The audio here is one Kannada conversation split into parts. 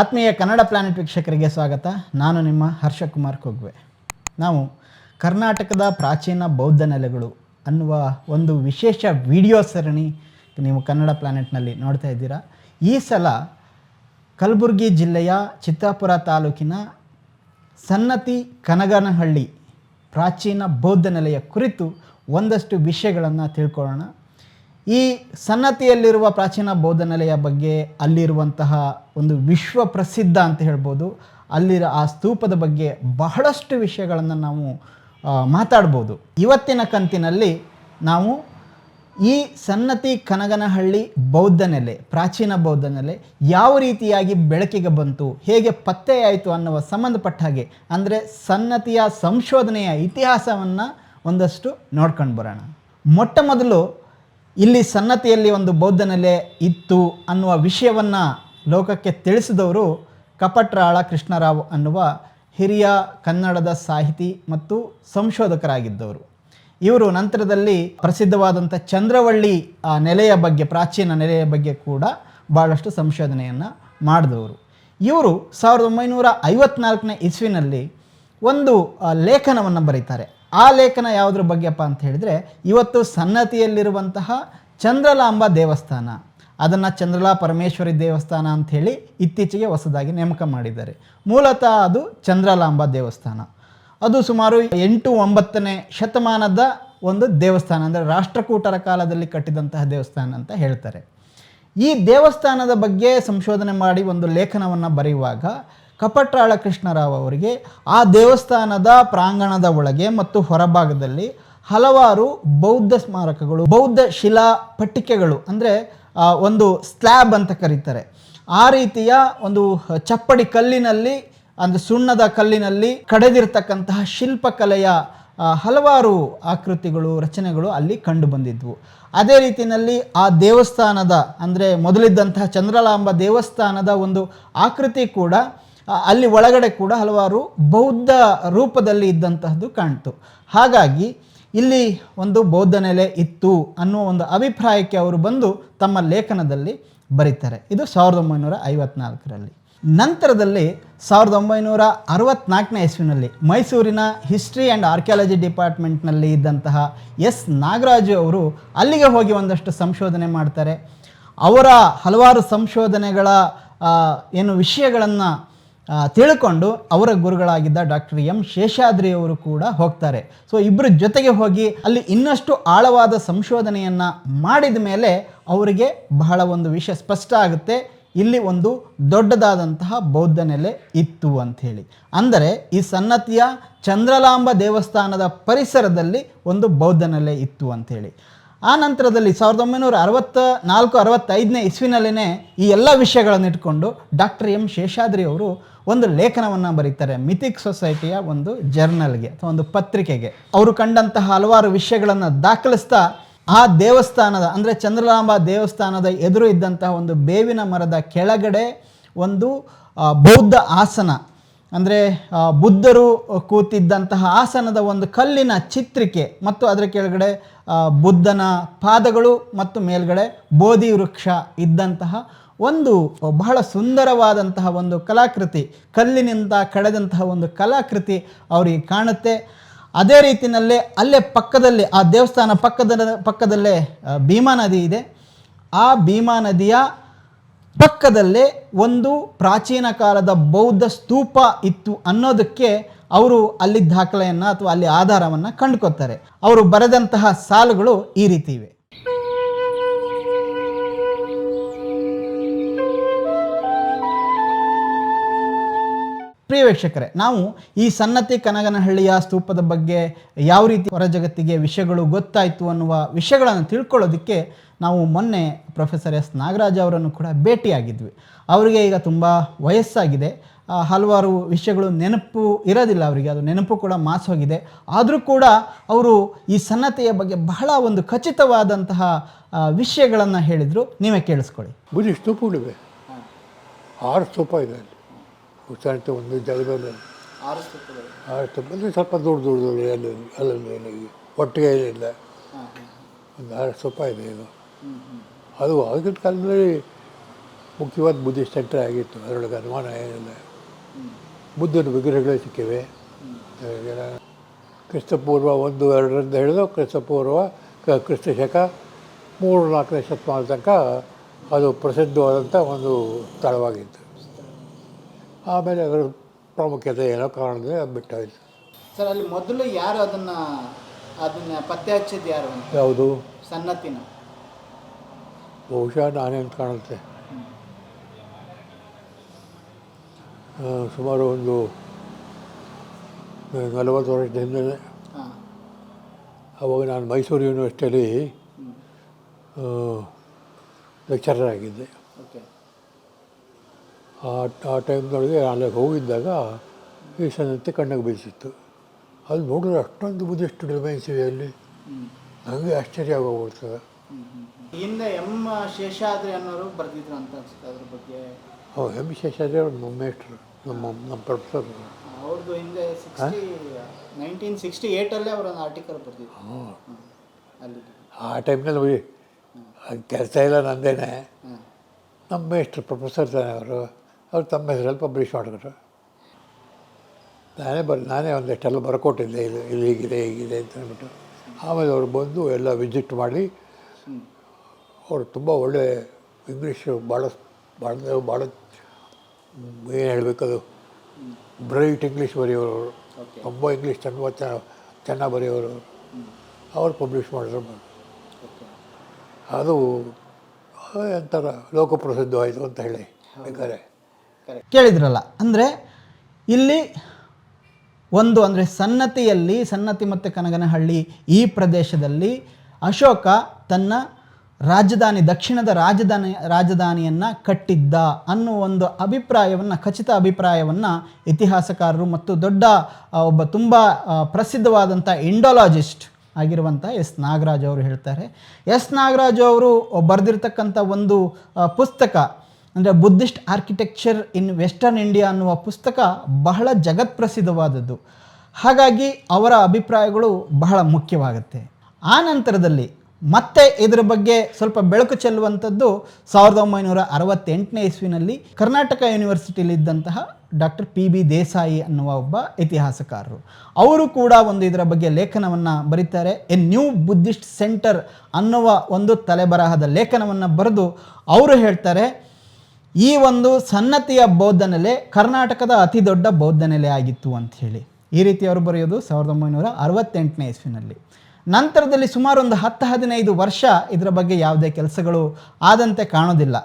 ಆತ್ಮೀಯ ಕನ್ನಡ ಪ್ಲಾನೆಟ್ ವೀಕ್ಷಕರಿಗೆ ಸ್ವಾಗತ. ನಾನು ನಿಮ್ಮ ಹರ್ಷಕುಮಾರ್ ಕೊಗ್ವೆ. ನಾವು ಕರ್ನಾಟಕದ ಪ್ರಾಚೀನ ಬೌದ್ಧ ನೆಲೆಗಳು ಅನ್ನುವ ಒಂದು ವಿಶೇಷ ವಿಡಿಯೋ ಸರಣಿ ನೀವು ಕನ್ನಡ ಪ್ಲಾನೆಟ್ನಲ್ಲಿ ನೋಡ್ತಾ ಇದ್ದೀರಾ. ಈ ಸಲ ಕಲಬುರಗಿ ಜಿಲ್ಲೆಯ ಚಿತ್ತಾಪುರ ತಾಲೂಕಿನ ಸನ್ನತಿ ಕನಗನಹಳ್ಳಿ ಪ್ರಾಚೀನ ಬೌದ್ಧ ನೆಲೆಯ ಕುರಿತು ಒಂದಷ್ಟು ವಿಷಯಗಳನ್ನು ತಿಳ್ಕೊಳ್ಳೋಣ. ಈ ಸನ್ನತಿಯಲ್ಲಿರುವ ಪ್ರಾಚೀನ ಬೌದ್ಧ ನೆಲೆಯ ಬಗ್ಗೆ ಅಲ್ಲಿರುವಂತಹ ಒಂದು ವಿಶ್ವ ಪ್ರಸಿದ್ಧ ಅಂತ ಹೇಳ್ಬೋದು. ಅಲ್ಲಿರ ಆ ಸ್ತೂಪದ ಬಗ್ಗೆ ಬಹಳಷ್ಟು ವಿಷಯಗಳನ್ನು ನಾವು ಮಾತಾಡ್ಬೋದು. ಇವತ್ತಿನ ಕಂತಿನಲ್ಲಿ ನಾವು ಈ ಸನ್ನತಿ ಕನಗನಹಳ್ಳಿ ಬೌದ್ಧ ನೆಲೆ ಪ್ರಾಚೀನ ಬೌದ್ಧ ನೆಲೆ ಯಾವ ರೀತಿಯಾಗಿ ಬೆಳಕಿಗೆ ಬಂತು, ಹೇಗೆ ಪತ್ತೆಯಾಯಿತು ಅನ್ನುವ ಸಂಬಂಧಪಟ್ಟ ಹಾಗೆ, ಅಂದರೆ ಸನ್ನತಿಯ ಸಂಶೋಧನೆಯ ಇತಿಹಾಸವನ್ನು ಒಂದಷ್ಟು ನೋಡ್ಕೊಂಡು ಬರೋಣ. ಮೊಟ್ಟ ಮೊದಲು ಇಲ್ಲಿ ಸನ್ನತಿಯಲ್ಲಿ ಒಂದು ಬೌದ್ಧ ನೆಲೆ ಇತ್ತು ಅನ್ನುವ ವಿಷಯವನ್ನು ಲೋಕಕ್ಕೆ ತಿಳಿಸಿದವರು ಕಪಟ್ರಾಳ ಕೃಷ್ಣರಾವ್ ಅನ್ನುವ ಹಿರಿಯ ಕನ್ನಡದ ಸಾಹಿತಿ ಮತ್ತು ಸಂಶೋಧಕರಾಗಿದ್ದವರು. ಇವರು ನಂತರದಲ್ಲಿ ಪ್ರಸಿದ್ಧವಾದಂಥ ಚಂದ್ರವಳ್ಳಿ, ಆ ನೆಲೆಯ ಬಗ್ಗೆ, ಪ್ರಾಚೀನ ನೆಲೆಯ ಬಗ್ಗೆ ಕೂಡ ಭಾಳಷ್ಟು ಸಂಶೋಧನೆಯನ್ನು ಮಾಡಿದವರು. ಇವರು ಸಾವಿರದ ಒಂಬೈನೂರ ಐವತ್ನಾಲ್ಕನೇ ಇಸ್ವಿನಲ್ಲಿ ಒಂದು ಲೇಖನವನ್ನು ಬರೀತಾರೆ. ಆ ಲೇಖನ ಯಾವುದ್ರ ಬಗ್ಗೆಪ್ಪ ಅಂತ ಹೇಳಿದರೆ, ಇವತ್ತು ಸನ್ನತಿಯಲ್ಲಿರುವಂತಹ ಚಂದ್ರಲಾಂಬ ದೇವಸ್ಥಾನ. ಅದನ್ನು ಚಂದ್ರಲಾ ಪರಮೇಶ್ವರಿ ದೇವಸ್ಥಾನ ಅಂಥೇಳಿ ಇತ್ತೀಚೆಗೆ ಹೊಸದಾಗಿ ನೇಮಕ ಮಾಡಿದ್ದಾರೆ. ಮೂಲತಃ ಅದು ಚಂದ್ರಲಾಂಬ ದೇವಸ್ಥಾನ. ಅದು ಸುಮಾರು ಎಂಟು ಒಂಬತ್ತನೇ ಶತಮಾನದ ಒಂದು ದೇವಸ್ಥಾನ, ಅಂದರೆ ರಾಷ್ಟ್ರಕೂಟರ ಕಾಲದಲ್ಲಿ ಕಟ್ಟಿದಂತಹ ದೇವಸ್ಥಾನ ಅಂತ ಹೇಳ್ತಾರೆ. ಈ ದೇವಸ್ಥಾನದ ಬಗ್ಗೆ ಸಂಶೋಧನೆ ಮಾಡಿ ಒಂದು ಲೇಖನವನ್ನು ಬರೆಯುವಾಗ ಕಪಟ್ರಾಳ ಕೃಷ್ಣರಾವ್ ಅವರಿಗೆ ಆ ದೇವಸ್ಥಾನದ ಪ್ರಾಂಗಣದ ಒಳಗೆ ಮತ್ತು ಹೊರಭಾಗದಲ್ಲಿ ಹಲವಾರು ಬೌದ್ಧ ಸ್ಮಾರಕಗಳು, ಬೌದ್ಧ ಶಿಲಾ ಪಟ್ಟಿಕೆಗಳು ಅಂದರೆ ಒಂದು ಸ್ಲ್ಯಾಬ್ ಅಂತ ಕರೀತಾರೆ. ಆ ರೀತಿಯ ಒಂದು ಚಪ್ಪಡಿ ಕಲ್ಲಿನಲ್ಲಿ, ಅಂದರೆ ಸುಣ್ಣದ ಕಲ್ಲಿನಲ್ಲಿ ಕಡೆದಿರ್ತಕ್ಕಂತಹ ಶಿಲ್ಪಕಲೆಯ ಹಲವಾರು ಆಕೃತಿಗಳು, ರಚನೆಗಳು ಅಲ್ಲಿ ಕಂಡು ಬಂದಿದ್ವು. ಅದೇ ರೀತಿಯಲ್ಲಿ ಆ ದೇವಸ್ಥಾನದ, ಅಂದರೆ ಮೊದಲಿದ್ದಂತಹ ಚಂದ್ರಲಾಂಬ ದೇವಸ್ಥಾನದ ಒಂದು ಆಕೃತಿ ಕೂಡ ಅಲ್ಲಿ ಒಳಗಡೆ ಕೂಡ ಹಲವಾರು ಬೌದ್ಧ ರೂಪದಲ್ಲಿ ಇದ್ದಂತಹದ್ದು ಕಾಣ್ತು. ಹಾಗಾಗಿ ಇಲ್ಲಿ ಒಂದು ಬೌದ್ಧ ನೆಲೆ ಇತ್ತು ಅನ್ನುವ ಒಂದು ಅಭಿಪ್ರಾಯಕ್ಕೆ ಅವರು ಬಂದು ತಮ್ಮ ಲೇಖನದಲ್ಲಿ ಬರೀತಾರೆ. ಇದು ಸಾವಿರದ ಒಂಬೈನೂರ ಐವತ್ನಾಲ್ಕರಲ್ಲಿ. ನಂತರದಲ್ಲಿ ಸಾವಿರದ ಒಂಬೈನೂರ ಅರವತ್ನಾಲ್ಕನೇ ಇಸ್ವಿನಲ್ಲಿ ಮೈಸೂರಿನ ಹಿಸ್ಟ್ರಿ ಆ್ಯಂಡ್ ಆರ್ಕಿಯಾಲಜಿ ಡಿಪಾರ್ಟ್ಮೆಂಟ್ನಲ್ಲಿ ಇದ್ದಂತಹ ಎಸ್. ನಾಗರಾಜು ಅವರು ಅಲ್ಲಿಗೆ ಹೋಗಿ ಒಂದಷ್ಟು ಸಂಶೋಧನೆ ಮಾಡ್ತಾರೆ. ಅವರ ಹಲವಾರು ಸಂಶೋಧನೆಗಳ ಏನು ವಿಷಯಗಳನ್ನು ತಿಳ್ಕೊಂಡು ಅವರ ಗುರುಗಳಾಗಿದ್ದ ಡಾಕ್ಟರ್ ಎಂ ಶೇಷಾದ್ರಿ ಅವರು ಕೂಡ ಹೋಗ್ತಾರೆ. ಸೊ ಇಬ್ಬರ ಜೊತೆಗೆ ಹೋಗಿ ಅಲ್ಲಿ ಇನ್ನಷ್ಟು ಆಳವಾದ ಸಂಶೋಧನೆಯನ್ನು ಮಾಡಿದ ಮೇಲೆ ಅವರಿಗೆ ಬಹಳ ಒಂದು ವಿಷಯ ಸ್ಪಷ್ಟ ಆಗುತ್ತೆ. ಇಲ್ಲಿ ಒಂದು ದೊಡ್ಡದಾದಂತಹ ಬೌದ್ಧ ನೆಲೆ ಇತ್ತು ಅಂಥೇಳಿ ಅಂದರೆ ಈ ಸನ್ನತಿಯ ಚಂದ್ರಲಾಂಬ ದೇವಸ್ಥಾನದ ಪರಿಸರದಲ್ಲಿ ಒಂದು ಬೌದ್ಧ ನೆಲೆ ಇತ್ತು ಅಂಥೇಳಿ ಆ ನಂತರದಲ್ಲಿ ಸಾವಿರದ ಒಂಬೈನೂರ ಅರವತ್ತ ನಾಲ್ಕು ಅರವತ್ತೈದನೇ ಇಸ್ವಿನಲ್ಲೇ ಈ ಎಲ್ಲ ವಿಷಯಗಳನ್ನು ಇಟ್ಕೊಂಡು ಡಾಕ್ಟರ್ ಎಂ ಶೇಷಾದ್ರಿ ಅವರು ಒಂದು ಲೇಖನವನ್ನು ಬರೀತಾರೆ ಮಿಥಿಕ್ ಸೊಸೈಟಿಯ ಒಂದು ಜರ್ನಲ್ಗೆ ಅಥವಾ ಒಂದು ಪತ್ರಿಕೆಗೆ. ಅವರು ಕಂಡಂತಹ ಹಲವಾರು ವಿಷಯಗಳನ್ನು ದಾಖಲಿಸ್ತಾ ಆ ದೇವಸ್ಥಾನದ, ಅಂದರೆ ಚಂದ್ರಲಾಂಬ ದೇವಸ್ಥಾನದ ಎದುರು ಇದ್ದಂತಹ ಒಂದು ಬೇವಿನ ಮರದ ಕೆಳಗಡೆ ಒಂದು ಬೌದ್ಧ ಆಸನ. ಅಂದರೆ ಬುದ್ಧರು ಕೂತಿದ್ದಂತಹ ಆಸನದ ಒಂದು ಕಲ್ಲಿನ ಚಿತ್ರಿಕೆ ಮತ್ತು ಅದರ ಕೆಳಗಡೆ ಬುದ್ಧನ ಪಾದಗಳು ಮತ್ತು ಮೇಲ್ಗಡೆ ಬೋಧಿ ವೃಕ್ಷ ಇದ್ದಂತಹ ಒಂದು ಬಹಳ ಸುಂದರವಾದಂತಹ ಒಂದು ಕಲಾಕೃತಿ, ಕಲ್ಲಿನಿಂದ ಕಡೆದಂತಹ ಒಂದು ಕಲಾಕೃತಿ ಅವರಿಗೆ ಕಾಣುತ್ತೆ. ಅದೇ ರೀತಿಯಲ್ಲೇ ಅಲ್ಲೇ ಪಕ್ಕದಲ್ಲಿ, ಆ ದೇವಸ್ಥಾನ ಪಕ್ಕದ, ಪಕ್ಕದಲ್ಲೇ ಭೀಮಾ ನದಿ ಇದೆ. ಆ ಭೀಮಾ ನದಿಯ ಪಕ್ಕದಲ್ಲೇ ಒಂದು ಪ್ರಾಚೀನ ಕಾಲದ ಬೌದ್ಧ ಸ್ತೂಪ ಇತ್ತು ಅನ್ನೋದಕ್ಕೆ ಅವರು ಅಲ್ಲಿ ದಾಖಲೆಯನ್ನು ಅಥವಾ ಅಲ್ಲಿ ಆಧಾರವನ್ನು ಕಂಡುಕೊತಾರೆ ಅವರು ಬರೆದಂತಹ ಸಾಲುಗಳು ಈ ರೀತಿ ಇವೆ. ಪ್ರಿಯ ವೀಕ್ಷಕರೇ ನಾವು ಈ ಸನ್ನತಿ ಕನಗನಹಳ್ಳಿಯ ಸ್ತೂಪದ ಬಗ್ಗೆ ಯಾವ ರೀತಿ ಹೊರ ಜಗತ್ತಿಗೆ ವಿಷಯಗಳು ಗೊತ್ತಾಯಿತು ಅನ್ನುವ ವಿಷಯಗಳನ್ನು ತಿಳ್ಕೊಳ್ಳೋದಕ್ಕೆ ನಾವು ಮೊನ್ನೆ ಪ್ರೊಫೆಸರ್ ಎಸ್. ನಾಗರಾಜ್ ಅವರನ್ನು ಕೂಡ ಭೇಟಿಯಾಗಿದ್ವಿ. ಅವರಿಗೆ ಈಗ ತುಂಬ ವಯಸ್ಸಾಗಿದೆ. ಹಲವಾರು ವಿಷಯಗಳು ನೆನಪು ಇರೋದಿಲ್ಲ ಅವರಿಗೆ, ಅದು ನೆನಪು ಕೂಡ ಮಾಸೋಗಿದೆ. ಆದರೂ ಕೂಡ ಅವರು ಈ ಸನ್ನತೆಯ ಬಗ್ಗೆ ಬಹಳ ಒಂದು ಖಚಿತವಾದಂತಹ ವಿಷಯಗಳನ್ನು ಹೇಳಿದರು. ನೀವೇ ಕೇಳಿಸ್ಕೊಳ್ಳಿ. ಬರೀ ಸ್ತೂಪಗಳಿವೆ. ಆರು ಸ್ತೂಪ ಇದೆ ಅಲ್ಲಿ. ಉಚ್ಚಾರಿತ ಒಂದು ಜಾಗದಲ್ಲಿ ಆರು ಸ್ತೂಪ ಅಂದರೆ ಸ್ವಲ್ಪ ದೊಡ್ಡ ದೊಡ್ಡದು ಅಲ್ಲಿ ಅಲ್ಲಲ್ಲಿ ಅಲ್ಲಿ ಒಟ್ಟಿಗೆ ಇಲ್ಲ. ಒಂದು ಆರು ಸ್ವಲ್ಪ ಇದೆ ಇದು. ಅದು ಆಗಿನ ಕಾಲದಲ್ಲಿ ಮುಖ್ಯವಾದ ಬುದ್ಧಿ ಸೆಂಟರ್ ಆಗಿತ್ತು. ಅದರೊಳಗೆ ಅನುಮಾನ ಏನಿಲ್ಲ. ಬುದ್ಧನ ವಿಗ್ರಹಗಳೇ ಸಿಕ್ಕಿವೆ. ಕ್ರಿಸ್ತಪೂರ್ವ ಒಂದು ಎರಡರಿಂದ ಹಿಡಿದು ಕ್ರಿಸ್ತಪೂರ್ವ ಕ್ರಿಸ್ತ ಶಕ ಮೂರು ನಾಲ್ಕನೇ ಶತಮಾನದ ತನಕ ಅದು ಪ್ರಸಿದ್ಧವಾದಂಥ ಒಂದು ಸ್ಥಳವಾಗಿತ್ತು. ಆಮೇಲೆ ಅದರ ಪ್ರಾಮುಖ್ಯತೆ ಏನೋ ಅದು ಬಿಟ್ಟಾಯಿತು. ಸರ್ ಅಲ್ಲಿ ಮೊದಲು ಯಾರು ಅದನ್ನು ಅದನ್ನು ಪತ್ತೆ ಹಚ್ಚಿದ್ದು ಯಾರು ಅಂತ? ಯಾವುದು? ಸನ್ನತಿನ ಬಹುಶಃ ನಾನೇ ಅಂತ ಕಾಣುತ್ತೆ. ಸುಮಾರು ಒಂದು ನಲವತ್ತು ವರ್ಷದ ಹಿಂದೆ ಹಾಂ. ಅವಾಗ ನಾನು ಮೈಸೂರು ಯೂನಿವರ್ಸಿಟಿಯಲ್ಲಿ ಲೆಕ್ಚರರ್ ಆಗಿದ್ದೆ. ಆ ಆ ಟೈಮ್ನೊಳಗೆ ಅಲ್ಲಿಗೆ ಹೋಗಿದ್ದಾಗ ಈ ಸನ್ನತಿ ಕಣ್ಣಿಗೆ ಬೀಸಿತ್ತು ಅಲ್ಲಿ ನೋಡಿದ್ರೆ ಅಷ್ಟೊಂದು ಬುದ್ಧಿಷ್ಟು ಡಿಮೈನ್ಸ್ ಇದೆ ಅಲ್ಲಿ. ನನಗೆ ಆಶ್ಚರ್ಯ ಆಗೋಗ್ಬಿಡ್ತದೆ. ಹಿಂದೆ ಎಂ ಶೇಷಾದ್ರಿ ಅನ್ನೋರು ಬರೆದಿದ್ರು ಅಂತ ಅನ್ಸುತ್ತೆ ಅದ್ರ ಬಗ್ಗೆ. ಹೌದು ಎಂ ಶೇಷಾದ್ರಿ ಅವ್ರ ಮೇಷ್ಟ್ರು ನಮ್ಮ ನಮ್ಮ ಪ್ರೊಫೆಸರ್. ಅವ್ರದ್ದು ಹಿಂದೆ ಸಿಕ್ಸ್ಟಿ ನೈನ್ಟೀನ್ ಸಿಕ್ಸ್ಟಿ ಏಯ್ಟಲ್ಲೇ ಅವರೊಂದು ಆರ್ಟಿಕಲ್ ಬರೆದಿದ್ರು. ಅಲ್ಲಿ ಆ ಟೈಮ್ನಲ್ಲಿ ಹೋಗಿ ಕೆಲಸ ಇಲ್ಲ ನಂದೇನೆ. ನಮ್ಮ ಮೇಷ್ಟ್ರು ಪ್ರೊಫೆಸರ್ ತಾನೆ ಅವರು. ಅವ್ರು ತಮ್ಮ ಹೆಸರಲ್ಲಿ ಪಬ್ಲಿಷ್ ಮಾಡಿದ್ರು. ನಾನೇ ಬರ್ ನಾನೇ ಒಂದಿಷ್ಟೆಲ್ಲ ಬರ್ಕೊಟ್ಟಿದ್ದೆ ಇದು ಇಲ್ಲಿ ಹೀಗಿದೆ ಹೀಗಿದೆ ಅಂತ ಹೇಳ್ಬಿಟ್ಟು. ಆಮೇಲೆ ಅವರು ಬಂದು ಎಲ್ಲ ವಿಸಿಟ್ ಮಾಡಿ ಅವರು ತುಂಬ ಒಳ್ಳೆ ಇಂಗ್ಲೀಷು ಭಾಳ ಭಾಳ ಭಾಳ ಏನು ಹೇಳಬೇಕದು ಬ್ರೈಟ್ ಇಂಗ್ಲೀಷ್ ಬರೆಯೋರು ತುಂಬ ಇಂಗ್ಲೀಷ್ ತುಂಬ ಚೆನ್ನಾಗಿ ಚೆನ್ನಾಗಿ ಬರೆಯೋರು ಅವ್ರು. ಪಬ್ಲಿಷ್ ಮಾಡಿದ್ರು ಬಂದು ಅದು ಒಂಥರ ಲೋಕಪ್ರಸಿದ್ಧವಾಯಿತು ಅಂತ ಹೇಳಿ ಬೇಕಾದ್ರೆ. ಕೇಳಿದ್ರಲ್ಲ. ಅಂದರೆ ಇಲ್ಲಿ ಒಂದು ಅಂದರೆ ಸನ್ನತಿಯಲ್ಲಿ, ಸನ್ನತಿ ಮತ್ತು ಕನಗನಹಳ್ಳಿ ಈ ಪ್ರದೇಶದಲ್ಲಿ ಅಶೋಕ ತನ್ನ ರಾಜಧಾನಿ, ದಕ್ಷಿಣದ ರಾಜಧಾನಿ, ರಾಜಧಾನಿಯನ್ನು ಕಟ್ಟಿದ್ದ ಅನ್ನೋ ಒಂದು ಅಭಿಪ್ರಾಯವನ್ನು, ಖಚಿತ ಅಭಿಪ್ರಾಯವನ್ನು ಇತಿಹಾಸಕಾರರು ಮತ್ತು ದೊಡ್ಡ ಒಬ್ಬ ತುಂಬ ಪ್ರಸಿದ್ಧವಾದಂಥ ಇಂಡೋಲಾಜಿಸ್ಟ್ ಆಗಿರುವಂಥ ಎಸ್. ನಾಗರಾಜ್ ಅವರು ಹೇಳ್ತಾರೆ. ಎಸ್. ನಾಗರಾಜ್ ಅವರು ಬರೆದಿರ್ತಕ್ಕಂಥ ಒಂದು ಪುಸ್ತಕ ಅಂದರೆ Buddhist architecture in western India ಅನ್ನುವ ಪುಸ್ತಕ ಬಹಳ ಜಗತ್ಪ್ರಸಿದ್ಧವಾದದ್ದು. ಹಾಗಾಗಿ ಅವರ ಅಭಿಪ್ರಾಯಗಳು ಬಹಳ ಮುಖ್ಯವಾಗುತ್ತೆ. ಆ ನಂತರದಲ್ಲಿ ಮತ್ತೆ ಇದರ ಬಗ್ಗೆ ಸ್ವಲ್ಪ ಬೆಳಕು ಚೆಲ್ಲುವಂಥದ್ದು ಸಾವಿರದ ಒಂಬೈನೂರ ಅರವತ್ತೆಂಟನೇ ಇಸ್ವಿನಲ್ಲಿ ಕರ್ನಾಟಕ ಯೂನಿವರ್ಸಿಟಿಯಲ್ಲಿದ್ದಂತಹ ಡಾಕ್ಟರ್ ಪಿ ಬಿ ದೇಸಾಯಿ ಅನ್ನುವ ಒಬ್ಬ ಇತಿಹಾಸಕಾರರು. ಅವರು ಕೂಡ ಒಂದು ಇದರ ಬಗ್ಗೆ ಲೇಖನವನ್ನು ಬರೀತಾರೆ. ಎ ನ್ಯೂ ಬುದ್ಧಿಸ್ಟ್ ಸೆಂಟರ್ ಅನ್ನುವ ಒಂದು ತಲೆಬರಹದ ಲೇಖನವನ್ನು ಬರೆದು ಅವರು ಹೇಳ್ತಾರೆ ಈ ಒಂದು ಸನ್ನತಿಯ ಬೌದ್ಧ ನೆಲೆ ಕರ್ನಾಟಕದ ಅತಿ ದೊಡ್ಡ ಬೌದ್ಧ ನೆಲೆ ಆಗಿತ್ತು ಅಂತ ಹೇಳಿ. ಈ ರೀತಿ ಅವರು ಬರೆಯೋದು ಸಾವಿರದ ಒಂಬೈನೂರ ಅರವತ್ತೆಂಟನೇ ಇಸ್ವಿನಲ್ಲಿ. ನಂತರದಲ್ಲಿ ಸುಮಾರು ಒಂದು ಹತ್ತು ಹದಿನೈದು ವರ್ಷ ಇದರ ಬಗ್ಗೆ ಯಾವುದೇ ಕೆಲಸಗಳು ಆದಂತೆ ಕಾಣೋದಿಲ್ಲ.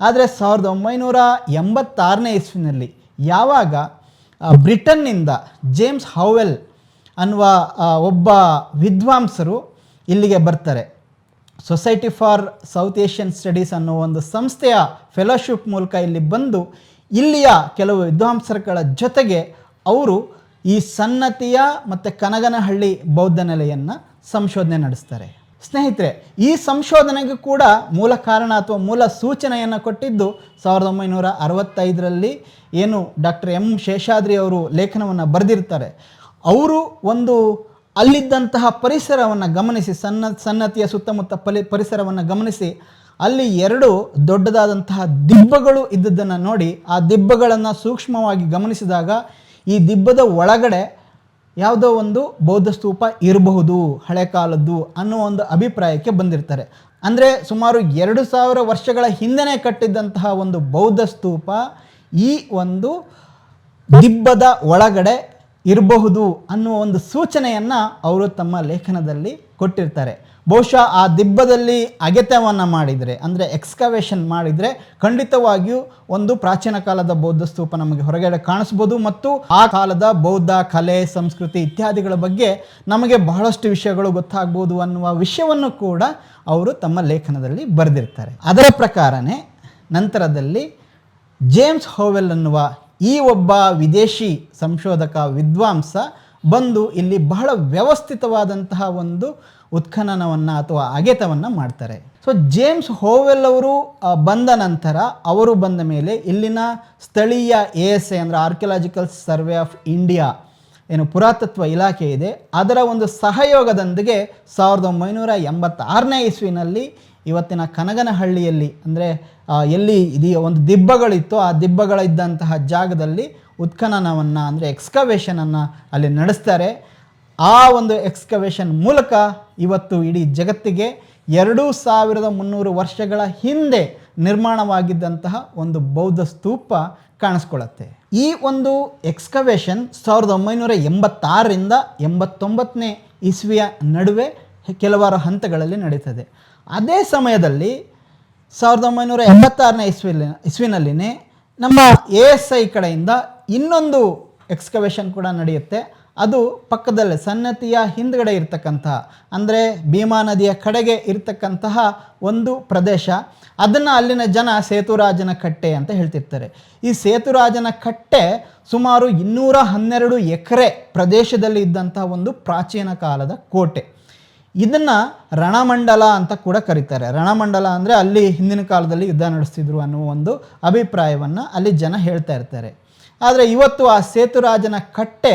ಆದರೆ ಸಾವಿರದ ಒಂಬೈನೂರ ಎಂಬತ್ತಾರನೇ ಇಸ್ವಿನಲ್ಲಿ ಯಾವಾಗ ಬ್ರಿಟನ್ನಿಂದ ಜೇಮ್ಸ್ ಹೌವೆಲ್ ಅನ್ನುವ ಒಬ್ಬ ವಿದ್ವಾಂಸರು ಇಲ್ಲಿಗೆ ಬರ್ತಾರೆ. Society for South Asian studies ಅನ್ನೋ ಒಂದು ಸಂಸ್ಥೆಯ ಫೆಲೋಶಿಪ್ ಮೂಲಕ ಇಲ್ಲಿ ಬಂದು, ಇಲ್ಲಿಯ ಕೆಲವು ವಿದ್ವಾಂಸರುಗಳ ಜೊತೆಗೆ ಅವರು ಈ ಸನ್ನತಿಯ ಮತ್ತು ಕನಗನಹಳ್ಳಿ ಬೌದ್ಧ ನೆಲೆಯನ್ನು ಸಂಶೋಧನೆ ನಡೆಸ್ತಾರೆ. ಸ್ನೇಹಿತರೆ, ಈ ಸಂಶೋಧನೆಗೂ ಕೂಡ ಮೂಲ ಕಾರಣ ಅಥವಾ ಮೂಲ ಸೂಚನೆಯನ್ನು ಕೊಟ್ಟಿದ್ದು ಸಾವಿರದ ಒಂಬೈನೂರ ಅರವತ್ತೈದರಲ್ಲಿ ಏನು ಡಾಕ್ಟರ್ ಎಂ ಶೇಷಾದ್ರಿ ಅವರು ಲೇಖನವನ್ನು ಬರೆದಿರ್ತಾರೆ. ಅವರು ಒಂದು ಅಲ್ಲಿದ್ದಂತಹ ಪರಿಸರವನ್ನು ಗಮನಿಸಿ, ಸನ್ನ, ಸನ್ನತಿಯ ಸುತ್ತಮುತ್ತ ಪಲಿ, ಪರಿಸರವನ್ನು ಗಮನಿಸಿ, ಅಲ್ಲಿ ಎರಡು ದೊಡ್ಡದಾದಂತಹ ದಿಬ್ಬಗಳು ಇದ್ದದ್ದನ್ನು ನೋಡಿ, ಆ ದಿಬ್ಬಗಳನ್ನು ಸೂಕ್ಷ್ಮವಾಗಿ ಗಮನಿಸಿದಾಗ ಈ ದಿಬ್ಬದ ಒಳಗಡೆ ಯಾವುದೋ ಒಂದು ಬೌದ್ಧ ಸ್ತೂಪ ಇರಬಹುದು, ಹಳೆ ಕಾಲದ್ದು ಅನ್ನೋ ಒಂದು ಅಭಿಪ್ರಾಯಕ್ಕೆ ಬಂದಿರ್ತಾರೆ. ಅಂದರೆ ಸುಮಾರು ಎರಡು ಸಾವಿರ ವರ್ಷಗಳ ಹಿಂದೆನೇ ಕಟ್ಟಿದ್ದಂತಹ ಒಂದು ಬೌದ್ಧ ಸ್ತೂಪ ಈ ಒಂದು ದಿಬ್ಬದ ಒಳಗಡೆ ಇರಬಹುದು ಅನ್ನುವ ಒಂದು ಸೂಚನೆಯನ್ನು ಅವರು ತಮ್ಮ ಲೇಖನದಲ್ಲಿ ಕೊಟ್ಟಿರ್ತಾರೆ. ಬಹುಶಃ ಆ ದಿಬ್ಬದಲ್ಲಿ ಅಗೆತವನ್ನು ಮಾಡಿದರೆ, ಅಂದರೆ ಎಕ್ಸ್ಕವೇಷನ್ ಮಾಡಿದರೆ ಖಂಡಿತವಾಗಿಯೂ ಒಂದು ಪ್ರಾಚೀನ ಕಾಲದ ಬೌದ್ಧ ಸ್ತೂಪ ನಮಗೆ ಹೊರಗಡೆ ಕಾಣಿಸ್ಬೋದು ಮತ್ತು ಆ ಕಾಲದ ಬೌದ್ಧ ಕಲೆ, ಸಂಸ್ಕೃತಿ ಇತ್ಯಾದಿಗಳ ಬಗ್ಗೆ ನಮಗೆ ಬಹಳಷ್ಟು ವಿಷಯಗಳು ಗೊತ್ತಾಗ್ಬೋದು ಅನ್ನುವ ವಿಷಯವನ್ನು ಕೂಡ ಅವರು ತಮ್ಮ ಲೇಖನದಲ್ಲಿ ಬರೆದಿರ್ತಾರೆ. ಅದರ ಪ್ರಕಾರನೇ ನಂತರದಲ್ಲಿ ಜೇಮ್ಸ್ ಹೋವೆಲ್ ಅನ್ನುವ ಈ ಒಬ್ಬ ವಿದೇಶಿ ಸಂಶೋಧಕ ವಿದ್ವಾಂಸ ಬಂದು ಇಲ್ಲಿ ಬಹಳ ವ್ಯವಸ್ಥಿತವಾದಂತಹ ಒಂದು ಉತ್ಖನನವನ್ನು ಅಥವಾ ಅಗೆತವನ್ನು ಮಾಡ್ತಾರೆ. ಸೊ ಜೇಮ್ಸ್ ಹೋವೆಲ್ ಅವರು ಬಂದ ನಂತರ ಅವರು ಬಂದ ಮೇಲೆ ಇಲ್ಲಿನ ಸ್ಥಳೀಯ ಎ ಎಸ್ ಎ ಅಂದರೆ ಆರ್ಕಿಯಾಲಜಿಕಲ್ ಸರ್ವೆ ಆಫ್ ಇಂಡಿಯಾ ಏನು ಪುರಾತತ್ವ ಇಲಾಖೆ ಇದೆ. ಅದರ ಒಂದು ಸಹಯೋಗದೊಂದಿಗೆ ಸಾವಿರದ ಒಂಬೈನೂರ ಎಂಬತ್ತಾರನೇ ಇಸ್ವಿನಲ್ಲಿ ಇವತ್ತಿನ ಕನಗನಹಳ್ಳಿಯಲ್ಲಿ, ಅಂದರೆ ಎಲ್ಲಿ ಇದೀ, ಒಂದು ದಿಬ್ಬಗಳಿತ್ತು, ಆ ದಿಬ್ಬಗಳಿದ್ದಂತಹ ಜಾಗದಲ್ಲಿ ಉತ್ಖನನವನ್ನು, ಅಂದರೆ ಎಕ್ಸ್ಕವೇಷನನ್ನು ಅಲ್ಲಿ ನಡೆಸ್ತಾರೆ. ಆ ಒಂದು ಎಕ್ಸ್ಕವೇಷನ್ ಮೂಲಕ ಇವತ್ತು ಇಡೀ ಜಗತ್ತಿಗೆ ಎರಡು ಸಾವಿರದ ಮುನ್ನೂರು ವರ್ಷಗಳ ಹಿಂದೆ ನಿರ್ಮಾಣವಾಗಿದ್ದಂತಹ ಒಂದು ಬೌದ್ಧ ಸ್ತೂಪ ಕಾಣಿಸ್ಕೊಳ್ಳುತ್ತೆ. ಈ ಒಂದು ಎಕ್ಸ್ಕವೇಷನ್ ಸಾವಿರದ ಒಂಬೈನೂರ ಎಂಬತ್ತಾರರಿಂದ ಎಂಬತ್ತೊಂಬತ್ತನೇ ಇಸ್ವಿಯ ನಡುವೆ ಕೆಲವಾರು ಹಂತಗಳಲ್ಲಿ ನಡೀತದೆ. ಅದೇ ಸಮಯದಲ್ಲಿ ಸಾವಿರದ ಒಂಬೈನೂರ ಎಂಬತ್ತಾರನೇ ಇಸ್ವಿಲಿ ಇಸ್ವಿನಲ್ಲಿನೇ ನಮ್ಮ ಎ ಎಸ್ ಐ ಕಡೆಯಿಂದ ಇನ್ನೊಂದು ಎಕ್ಸ್ಕವೇಷನ್ ಕೂಡ ನಡೆಯುತ್ತೆ. ಅದು ಪಕ್ಕದಲ್ಲೇ ಸನ್ನತಿಯ ಹಿಂದ್ಗಡೆ ಇರತಕ್ಕಂತಹ ಅಂದರೆ ಭೀಮಾ ನದಿಯ ಕಡೆಗೆ ಇರತಕ್ಕಂತಹ ಒಂದು ಪ್ರದೇಶ. ಅದನ್ನು ಅಲ್ಲಿನ ಜನ ಸೇತುರಾಜನ ಕಟ್ಟೆ ಅಂತ ಹೇಳ್ತಿರ್ತಾರೆ. ಈ ಸೇತುರಾಜನ ಕಟ್ಟೆ ಸುಮಾರು ಇನ್ನೂರ ಹನ್ನೆರಡು ಎಕರೆ ಪ್ರದೇಶದಲ್ಲಿ ಇದ್ದಂತಹ ಒಂದು ಪ್ರಾಚೀನ ಕಾಲದ ಕೋಟೆ. ಇದನ್ನು ರಣಮಂಡಲ ಅಂತ ಕೂಡ ಕರೀತಾರೆ. ರಣಮಂಡಲ ಅಂದರೆ ಅಲ್ಲಿ ಹಿಂದಿನ ಕಾಲದಲ್ಲಿ ಯುದ್ಧ ನಡೆಸ್ತಿದ್ರು ಅನ್ನುವ ಒಂದು ಅಭಿಪ್ರಾಯವನ್ನು ಅಲ್ಲಿ ಜನ ಹೇಳ್ತಾ ಇರ್ತಾರೆ. ಆದರೆ ಇವತ್ತು ಆ ಸೇತುರಾಜನ ಕಟ್ಟೆ,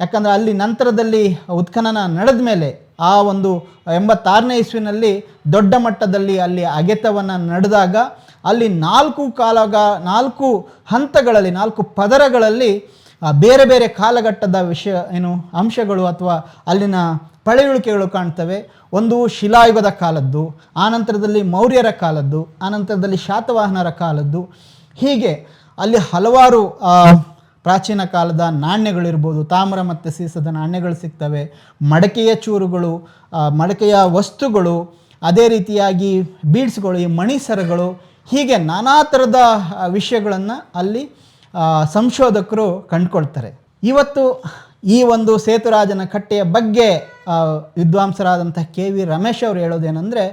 ಯಾಕಂದರೆ ಅಲ್ಲಿ ನಂತರದಲ್ಲಿ ಉತ್ಖನನ ನಡೆದ ಮೇಲೆ ಆ ಒಂದು ಎಂಬತ್ತಾರನೇ ಇಸ್ವಿನಲ್ಲಿ ದೊಡ್ಡ ಮಟ್ಟದಲ್ಲಿ ಅಲ್ಲಿ ಅಗೆತವನ್ನು ನಡೆದಾಗ ಅಲ್ಲಿ ನಾಲ್ಕು ಕಾಲಗ, ನಾಲ್ಕು ಹಂತಗಳಲ್ಲಿ, ನಾಲ್ಕು ಪದರಗಳಲ್ಲಿ ಬೇರೆ ಬೇರೆ ಕಾಲಘಟ್ಟದ ವಿಷಯ, ಏನು ಅಂಶಗಳು ಅಥವಾ ಅಲ್ಲಿನ ಪಳೆಯುಳಿಕೆಗಳು ಕಾಣ್ತವೆ. ಒಂದು ಶಿಲಾಯುಗದ ಕಾಲದ್ದು ಆನಂತರದಲ್ಲಿ ಮೌರ್ಯರ ಕಾಲದ್ದು ಆನಂತರದಲ್ಲಿ ಶಾತವಾಹನರ ಕಾಲದ್ದು. ಹೀಗೆ ಅಲ್ಲಿ ಹಲವಾರು ಪ್ರಾಚೀನ ಕಾಲದ ನಾಣ್ಯಗಳಿರ್ಬೋದು. ತಾಮ್ರ ಮತ್ತು ಸೀಸದ ನಾಣ್ಯಗಳು ಸಿಗ್ತವೆ. ಮಡಕೆಯ ಚೂರುಗಳು ಮಡಕೆಯ ವಸ್ತುಗಳು, ಅದೇ ರೀತಿಯಾಗಿ ಬೀಡ್ಸ್ಗಳು, ಈ ಮಣಿಸರಗಳು, ಹೀಗೆ ನಾನಾ ಥರದ ವಿಷಯಗಳನ್ನು ಅಲ್ಲಿ ಸಂಶೋಧಕರು ಕಂಡುಕೊಳ್ತಾರೆ. ಇವತ್ತು ಈ ಒಂದು ಸೇತುರಾಜನ ಕಟ್ಟೆಯ ಬಗ್ಗೆ ವಿದ್ವಾಂಸರಾದಂಥ ಕೆ ವಿ ರಮೇಶ್ ಅವರು ಹೇಳೋದೇನೆಂದರೆ,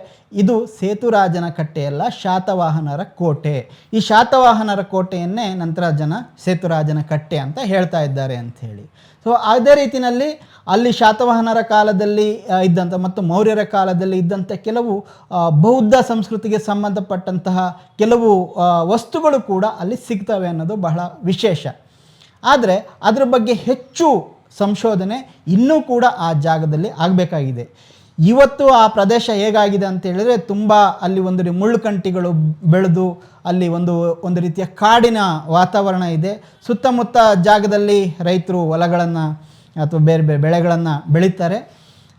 ಇದು ಸೇತುರಾಜನ ಕಟ್ಟೆಯಲ್ಲ ಶಾತವಾಹನರ ಕೋಟೆ. ಈ ಶಾತವಾಹನರ ಕೋಟೆಯನ್ನೇ ನಂತರ ಜನ ಸೇತುರಾಜನ ಕಟ್ಟೆ ಅಂತ ಹೇಳ್ತಾ ಇದ್ದಾರೆ ಅಂಥೇಳಿ ಸೊ ಅದೇ ರೀತಿಯಲ್ಲಿ ಅಲ್ಲಿ ಶಾತವಾಹನರ ಕಾಲದಲ್ಲಿ ಇದ್ದಂಥ ಮತ್ತು ಮೌರ್ಯರ ಕಾಲದಲ್ಲಿ ಇದ್ದಂಥ ಕೆಲವು ಬೌದ್ಧ ಸಂಸ್ಕೃತಿಗೆ ಸಂಬಂಧಪಟ್ಟಂತಹ ಕೆಲವು ವಸ್ತುಗಳು ಕೂಡ ಅಲ್ಲಿ ಸಿಗ್ತವೆ ಅನ್ನೋದು ಬಹಳ ವಿಶೇಷ. ಆದರೆ ಅದರ ಬಗ್ಗೆ ಹೆಚ್ಚು ಸಂಶೋಧನೆ ಇನ್ನೂ ಕೂಡ ಆ ಜಾಗದಲ್ಲಿ ಆಗಬೇಕಾಗಿದೆ. ಇವತ್ತು ಆ ಪ್ರದೇಶ ಹೇಗಾಗಿದೆ ಅಂತ ಹೇಳಿದ್ರೆ ತುಂಬ ಅಲ್ಲಿ ಒಂದು ಮುಳ್ಳುಕಂಟಿಗಳು ಬೆಳೆದು ಅಲ್ಲಿ ಒಂದು ಒಂದು ರೀತಿಯ ಕಾಡಿನ ವಾತಾವರಣ ಇದೆ. ಸುತ್ತಮುತ್ತ ಜಾಗದಲ್ಲಿ ರೈತರು ಹೊಲಗಳನ್ನು ಅಥವಾ ಬೇರೆ ಬೇರೆ ಬೆಳೆಗಳನ್ನು ಬೆಳೀತಾರೆ.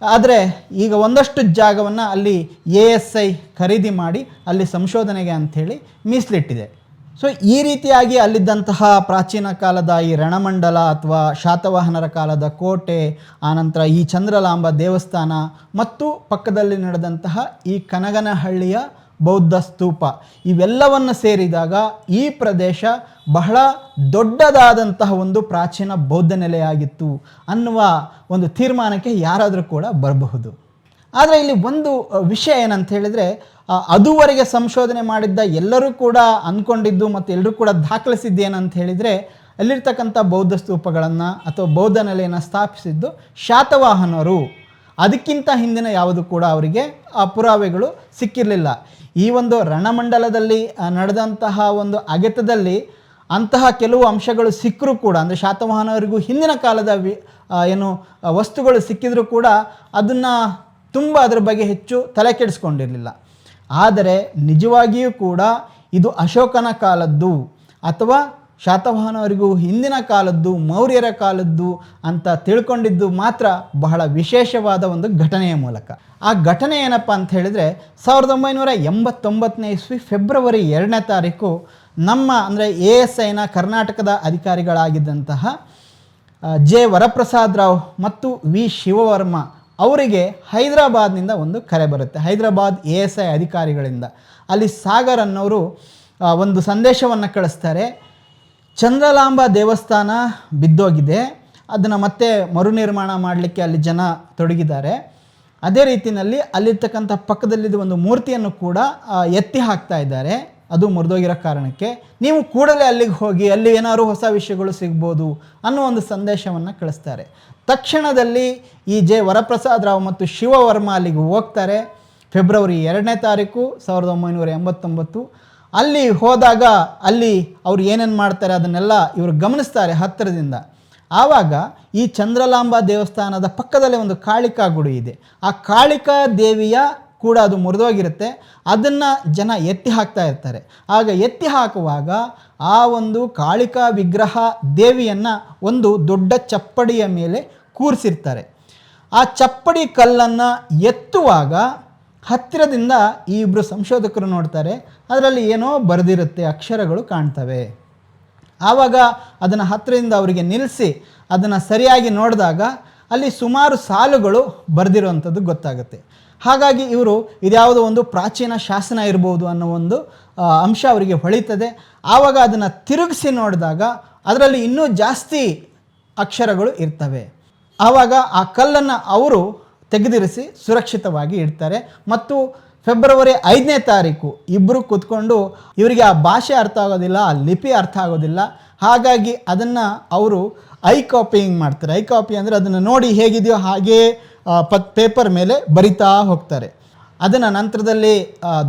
ಆದರೆ ಈಗ ಒಂದಷ್ಟು ಜಾಗವನ್ನು ಅಲ್ಲಿ ಎ ಎಸ್ ಐ ಖರೀದಿ ಮಾಡಿ ಅಲ್ಲಿ ಸಂಶೋಧನೆಗೆ ಅಂಥೇಳಿ ಮೀಸಲಿಟ್ಟಿದೆ. ಸೊ ಈ ರೀತಿಯಾಗಿ ಅಲ್ಲಿದ್ದಂತಹ ಪ್ರಾಚೀನ ಕಾಲದ ಈ ರಣಮಂಡಲ ಅಥವಾ ಶಾತವಾಹನರ ಕಾಲದ ಕೋಟೆ, ಆನಂತರ ಈ ಚಂದ್ರಲಾಂಬ ದೇವಸ್ಥಾನ ಮತ್ತು ಪಕ್ಕದಲ್ಲಿ ನಡೆದಂತಹ ಈ ಕನಗನಹಳ್ಳಿಯ ಬೌದ್ಧ ಸ್ತೂಪ, ಇವೆಲ್ಲವನ್ನು ಸೇರಿದಾಗ ಈ ಪ್ರದೇಶ ಬಹಳ ದೊಡ್ಡದಾದಂತಹ ಒಂದು ಪ್ರಾಚೀನ ಬೌದ್ಧ ನೆಲೆಯಾಗಿತ್ತು ಅನ್ನುವ ಒಂದು ತೀರ್ಮಾನಕ್ಕೆ ಯಾರಾದರೂ ಕೂಡ ಬರಬಹುದು. ಆದರೆ ಇಲ್ಲಿ ಒಂದು ವಿಷಯ ಏನಂತ ಹೇಳಿದರೆ ಅದುವರೆಗೆ ಸಂಶೋಧನೆ ಮಾಡಿದ್ದ ಎಲ್ಲರೂ ಕೂಡ ಅಂದ್ಕೊಂಡಿದ್ದು ಮತ್ತು ಎಲ್ಲರೂ ಕೂಡ ದಾಖಲಿಸಿದ್ದೇನಂತ ಹೇಳಿದರೆ ಅಲ್ಲಿರ್ತಕ್ಕಂಥ ಬೌದ್ಧ ಸ್ತೂಪಗಳನ್ನು ಅಥವಾ ಬೌದ್ಧ ನೆಲೆಯನ್ನು ಸ್ಥಾಪಿಸಿದ್ದು ಶಾತವಾಹನರು. ಅದಕ್ಕಿಂತ ಹಿಂದಿನ ಯಾವುದು ಕೂಡ ಅವರಿಗೆ ಆ ಪುರಾವೆಗಳು ಸಿಕ್ಕಿರಲಿಲ್ಲ. ಈ ಒಂದು ರಣಮಂಡಲದಲ್ಲಿ ನಡೆದಂತಹ ಒಂದು ಅಗೆತದಲ್ಲಿ ಅಂತಹ ಕೆಲವು ಅಂಶಗಳು ಸಿಕ್ಕರೂ ಕೂಡ, ಅಂದರೆ ಶಾತವಾಹನವರಿಗೂ ಹಿಂದಿನ ಕಾಲದ ವಿ ಏನು ವಸ್ತುಗಳು ಸಿಕ್ಕಿದರೂ ಕೂಡ ಅದನ್ನು ತುಂಬ ಅದರ ಬಗ್ಗೆ ಹೆಚ್ಚು ತಲೆ ಕೆಡಿಸ್ಕೊಂಡಿರಲಿಲ್ಲ. ಆದರೆ ನಿಜವಾಗಿಯೂ ಕೂಡ ಇದು ಅಶೋಕನ ಕಾಲದ್ದು ಅಥವಾ ಶಾತವಾಹನವರಿಗೂ ಹಿಂದಿನ ಕಾಲದ್ದು, ಮೌರ್ಯರ ಕಾಲದ್ದು ಅಂತ ತಿಳ್ಕೊಂಡಿದ್ದು ಮಾತ್ರ ಬಹಳ ವಿಶೇಷವಾದ ಒಂದು ಘಟನೆಯ ಮೂಲಕ. ಆ ಘಟನೆ ಏನಪ್ಪ ಅಂತ ಹೇಳಿದರೆ ಸಾವಿರದ ಒಂಬೈನೂರ ಎಂಬತ್ತೊಂಬತ್ತನೇ ಇಸ್ವಿ ಫೆಬ್ರವರಿ ಎರಡನೇ ತಾರೀಕು ನಮ್ಮ ಅಂದರೆ ಎ ಎಸ್ ಐನ ಕರ್ನಾಟಕದ ಅಧಿಕಾರಿಗಳಾಗಿದ್ದಂತಹ ಜೆ ವರಪ್ರಸಾದ್ ರಾವ್ ಮತ್ತು ವಿ ಶಿವವರ್ಮ ಅವರಿಗೆ ಹೈದರಾಬಾದ್ನಿಂದ ಒಂದು ಕರೆ ಬರುತ್ತೆ. ಹೈದರಾಬಾದ್ ಎ ಎಸ್ ಐ ಅಧಿಕಾರಿಗಳಿಂದ. ಅಲ್ಲಿ ಸಾಗರ್ ಅನ್ನೋರು ಒಂದು ಸಂದೇಶವನ್ನು ಕಳಿಸ್ತಾರೆ. ಚಂದ್ರಲಾಂಬ ದೇವಸ್ಥಾನ ಬಿದ್ದೋಗಿದೆ. ಅದನ್ನು ಮತ್ತೆ ಮರುನಿರ್ಮಾಣ ಮಾಡಲಿಕ್ಕೆ ಅಲ್ಲಿ ಜನ ತೊಡಗಿದ್ದಾರೆ. ಅದೇ ರೀತಿಯಲ್ಲಿ ಅಲ್ಲಿರ್ತಕ್ಕಂಥ ಪಕ್ಕದಲ್ಲಿದ್ದ ಒಂದು ಮೂರ್ತಿಯನ್ನು ಕೂಡ ಎತ್ತಿ ಹಾಕ್ತಾ ಇದ್ದಾರೆ. ಅದು ಮುರಿದೋಗಿರೋ ಕಾರಣಕ್ಕೆ ನೀವು ಕೂಡಲೇ ಅಲ್ಲಿಗೆ ಹೋಗಿ ಅಲ್ಲಿ ಏನಾದ್ರು ಹೊಸ ವಿಷಯಗಳು ಸಿಗ್ಬೋದು ಅನ್ನೋ ಒಂದು ಸಂದೇಶವನ್ನು ಕಳಿಸ್ತಾರೆ. ತಕ್ಷಣದಲ್ಲಿ ಈ ಜೆ ವರಪ್ರಸಾದ್ ರಾವ್ ಮತ್ತು ಶಿವವರ್ಮ ಅಲ್ಲಿಗೆ ಹೋಗ್ತಾರೆ. ಫೆಬ್ರವರಿ ಎರಡನೇ ತಾರೀಕು ಸಾವಿರದ ಒಂಬೈನೂರ ಎಂಬತ್ತೊಂಬತ್ತು. ಅಲ್ಲಿ ಹೋದಾಗ ಅಲ್ಲಿ ಅವ್ರು ಏನೇನು ಮಾಡ್ತಾರೆ ಅದನ್ನೆಲ್ಲ ಇವರು ಗಮನಿಸ್ತಾರೆ ಹತ್ತಿರದಿಂದ. ಆವಾಗ ಈ ಚಂದ್ರಲಾಂಬ ದೇವಸ್ಥಾನದ ಪಕ್ಕದಲ್ಲೇ ಒಂದು ಕಾಳಿಕಾ ಗುಡಿ ಇದೆ. ಆ ಕಾಳಿಕಾ ದೇವಿಯ ಕೂಡ ಅದು ಮುರಿದೋಗಿರುತ್ತೆ. ಅದನ್ನು ಜನ ಎತ್ತಿ ಹಾಕ್ತಾ ಇರ್ತಾರೆ. ಆಗ ಎತ್ತಿ ಹಾಕುವಾಗ ಆ ಒಂದು ಕಾಳಿಕಾ ವಿಗ್ರಹ ದೇವಿಯನ್ನು ಒಂದು ದೊಡ್ಡ ಚಪ್ಪಡಿಯ ಮೇಲೆ ಕೂರಿಸಿರ್ತಾರೆ. ಆ ಚಪ್ಪಡಿ ಕಲ್ಲನ್ನು ಎತ್ತುವಾಗ ಹತ್ತಿರದಿಂದ ಈ ಇಬ್ಬರು ಸಂಶೋಧಕರು ನೋಡ್ತಾರೆ. ಅದರಲ್ಲಿ ಏನೋ ಬರೆದಿರುತ್ತೆ, ಅಕ್ಷರಗಳು ಕಾಣ್ತವೆ. ಆವಾಗ ಅದನ್ನು ಹತ್ತಿರದಿಂದ ಅವರಿಗೆ ನಿಲ್ಲಿಸಿ ಅದನ್ನು ಸರಿಯಾಗಿ ನೋಡಿದಾಗ ಅಲ್ಲಿ ಸುಮಾರು ಸಾಲುಗಳು ಬರೆದಿರುವಂಥದ್ದು ಗೊತ್ತಾಗುತ್ತೆ. ಹಾಗಾಗಿ ಇವರು ಇದ್ಯಾವುದೋ ಒಂದು ಪ್ರಾಚೀನ ಶಾಸನ ಇರ್ಬೋದು ಅನ್ನೋ ಒಂದು ಅಂಶ ಅವರಿಗೆ ಹೊಳಿತದೆ. ಆವಾಗ ಅದನ್ನು ತಿರುಗಿಸಿ ನೋಡಿದಾಗ ಅದರಲ್ಲಿ ಇನ್ನೂ ಜಾಸ್ತಿ ಅಕ್ಷರಗಳು ಇರ್ತವೆ. ಆವಾಗ ಆ ಕಲ್ಲನ್ನು ಅವರು ತೆಗೆದಿರಿಸಿ ಸುರಕ್ಷಿತವಾಗಿ ಇಡ್ತಾರೆ. ಮತ್ತು ಫೆಬ್ರವರಿ ಐದನೇ ತಾರೀಕು ಇಬ್ಬರು ಕೂತ್ಕೊಂಡು ಇವರಿಗೆ ಆ ಭಾಷೆ ಅರ್ಥ ಆಗೋದಿಲ್ಲ, ಆ ಲಿಪಿ ಅರ್ಥ ಆಗೋದಿಲ್ಲ. ಹಾಗಾಗಿ ಅದನ್ನು ಅವರು ಐ ಕಾಪಿಂಗ್ ಮಾಡ್ತಾರೆ. ಐ ಕಾಪಿ ಅಂದರೆ ಅದನ್ನು ನೋಡಿ ಹೇಗಿದೆಯೋ ಹಾಗೇ ಪತ್ ಪೇಪರ್ ಮೇಲೆ ಬರಿತಾ ಹೋಗ್ತಾರೆ. ಅದನ್ನು ನಂತರದಲ್ಲಿ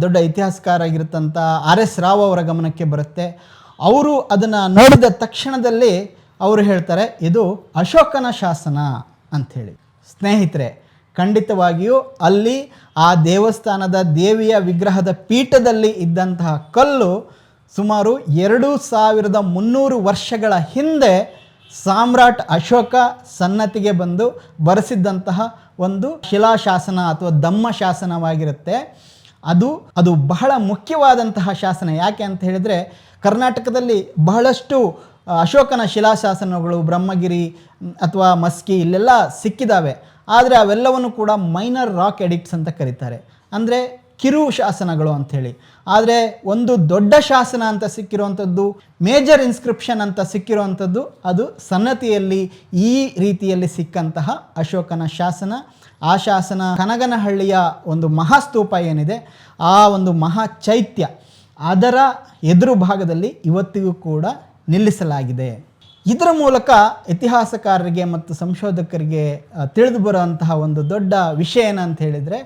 ದೊಡ್ಡ ಇತಿಹಾಸಕಾರ ಆಗಿರತಂಥ ಆರ್ ಎಸ್ ರಾವ್ ಅವರ ಗಮನಕ್ಕೆ ಬರುತ್ತೆ. ಅವರು ಅದನ್ನು ನೋಡಿದ ತಕ್ಷಣದಲ್ಲಿ ಅವರು ಹೇಳ್ತಾರೆ, ಇದು ಅಶೋಕನ ಶಾಸನ ಅಂಥೇಳಿ. ಸ್ನೇಹಿತರೆ, ಖಂಡಿತವಾಗಿಯೂ ಅಲ್ಲಿ ಆ ದೇವಸ್ಥಾನದ ದೇವಿಯ ವಿಗ್ರಹದ ಪೀಠದಲ್ಲಿ ಇದ್ದಂತಹ ಕಲ್ಲು ಸುಮಾರು ಎರಡು ಸಾವಿರದ ಮುನ್ನೂರು ವರ್ಷಗಳ ಹಿಂದೆ ಸಾಮ್ರಾಟ್ ಅಶೋಕ ಸನ್ನತಿಗೆ ಬಂದು ಬರೆಸಿದ್ದಂತಹ ಒಂದು ಶಿಲಾಶಾಸನ ಅಥವಾ ದಮ್ಮ ಶಾಸನವಾಗಿರುತ್ತೆ ಅದು ಅದು ಬಹಳ ಮುಖ್ಯವಾದಂತಹ ಶಾಸನ. ಯಾಕೆ ಅಂತ ಹೇಳಿದರೆ, ಕರ್ನಾಟಕದಲ್ಲಿ ಬಹಳಷ್ಟು ಅಶೋಕನ ಶಿಲಾಶಾಸನಗಳು, ಬ್ರಹ್ಮಗಿರಿ ಅಥವಾ ಮಸ್ಕಿ ಇಲ್ಲೆಲ್ಲ ಸಿಕ್ಕಿದ್ದಾವೆ ಆದರೆ ಅವೆಲ್ಲವನ್ನು ಕೂಡ ಮೈನರ್ ರಾಕ್ ಎಡಿಕ್ಟ್ಸ್ ಅಂತ ಕರೀತಾರೆ. ಅಂದರೆ ಕಿರು ಶಾಸನಗಳು ಅಂಥೇಳಿ ಆದರೆ ಒಂದು ದೊಡ್ಡ ಶಾಸನ ಅಂತ ಸಿಕ್ಕಿರುವಂಥದ್ದು ಮೇಜರ್ ಇನ್ಸ್ಕ್ರಿಪ್ಷನ್ ಅಂತ ಸಿಕ್ಕಿರುವಂಥದ್ದು, ಅದು ಸನ್ನತಿಯಲ್ಲಿ ಈ ರೀತಿಯಲ್ಲಿ ಸಿಕ್ಕಂತಹ ಅಶೋಕನ ಶಾಸನ. ಆ ಶಾಸನ ಕನಗನಹಳ್ಳಿಯ ಒಂದು ಮಹಾಸ್ತೂಪ ಏನಿದೆ, ಆ ಒಂದು ಮಹಾ ಚೈತ್ಯ ಅದರ ಎದುರು ಭಾಗದಲ್ಲಿ ಇವತ್ತಿಗೂ ಕೂಡ ನಿಲ್ಲಿಸಲಾಗಿದೆ. ಇದರ ಮೂಲಕ ಇತಿಹಾಸಕಾರರಿಗೆ ಮತ್ತು ಸಂಶೋಧಕರಿಗೆ ತಿಳಿದು ಬರುವಂತಹ ಒಂದು ದೊಡ್ಡ ವಿಷಯ ಏನಂತ ಹೇಳಿದರೆ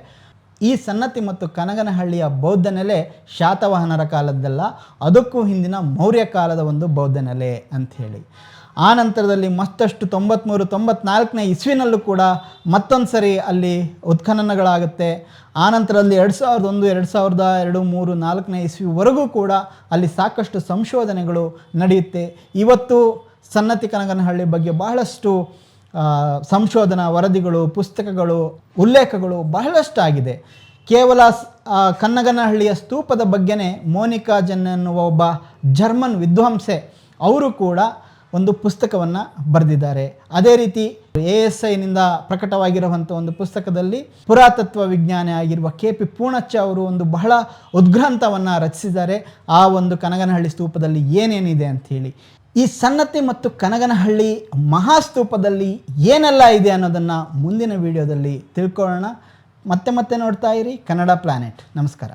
ಈ ಸನ್ನತಿ ಮತ್ತು ಕನಗನಹಳ್ಳಿಯ ಬೌದ್ಧ ನೆಲೆ ಶಾತವಾಹನರ ಕಾಲದ್ದಲ್ಲ, ಅದಕ್ಕೂ ಹಿಂದಿನ ಮೌರ್ಯ ಕಾಲದ ಒಂದು ಬೌದ್ಧ ನೆಲೆ ಅಂಥೇಳಿ ಆ ನಂತರದಲ್ಲಿ ಮತ್ತಷ್ಟು ತೊಂಬತ್ತ್ಮೂರು ತೊಂಬತ್ನಾಲ್ಕನೇ ಇಸ್ವಿನಲ್ಲೂ ಕೂಡ ಮತ್ತೊಂದು ಸರಿ ಅಲ್ಲಿ ಉತ್ಖನನಗಳಾಗುತ್ತೆ. ಆ ನಂತರದಲ್ಲಿ ಎರಡು ಸಾವಿರದ ಒಂದು, ಎರಡು ಸಾವಿರದ ಎರಡು, ಮೂರು, ನಾಲ್ಕನೇ ಇಸ್ವಿವರೆಗೂ ಕೂಡ ಅಲ್ಲಿ ಸಾಕಷ್ಟು ಸಂಶೋಧನೆಗಳು ನಡೆಯುತ್ತೆ. ಇವತ್ತು ಸನ್ನತಿ ಕನಗನಹಳ್ಳಿ ಬಗ್ಗೆ ಬಹಳಷ್ಟು ಸಂಶೋಧನಾ ವರದಿಗಳು, ಪುಸ್ತಕಗಳು, ಉಲ್ಲೇಖಗಳು ಬಹಳಷ್ಟು ಆಗಿದೆ ಕೇವಲ ಕನ್ನಗನಹಳ್ಳಿಯ ಸ್ತೂಪದ ಬಗ್ಗೆನೇ ಮೋನಿಕಾ ಜನ್ ಎನ್ನುವ ಒಬ್ಬ ಜರ್ಮನ್ ವಿದ್ವಾಂಸೆ, ಅವರು ಕೂಡ ಒಂದು ಪುಸ್ತಕವನ್ನು ಬರೆದಿದ್ದಾರೆ. ಅದೇ ರೀತಿ ಎ ಎಸ್ ಐನಿಂದ ಪ್ರಕಟವಾಗಿರುವಂಥ ಒಂದು ಪುಸ್ತಕದಲ್ಲಿ ಪುರಾತತ್ವ ವಿಜ್ಞಾನಿ ಆಗಿರುವ ಕೆ ಪಿ ಪೂಣಚ್ಚ ಅವರು ಒಂದು ಬಹಳ ಉದ್ಗ್ರಂಥವನ್ನು ರಚಿಸಿದ್ದಾರೆ. ಆ ಒಂದು ಕನಗನಹಳ್ಳಿ ಸ್ತೂಪದಲ್ಲಿ ಏನೇನಿದೆ ಅಂಥೇಳಿ ಈ ಸನ್ನತಿ ಮತ್ತು ಕನಗನಹಳ್ಳಿ ಮಹಾಸ್ತೂಪದಲ್ಲಿ ಏನೆಲ್ಲ ಇದೆ ಅನ್ನೋದನ್ನು ಮುಂದಿನ ವಿಡಿಯೋದಲ್ಲಿ ತಿಳ್ಕೊಳ್ಳೋಣ. ಮತ್ತೆ ಮತ್ತೆ ನೋಡ್ತಾ ಇರಿ. ಕನ್ನಡ ಪ್ಲಾನೆಟ್ ನಮಸ್ಕಾರ.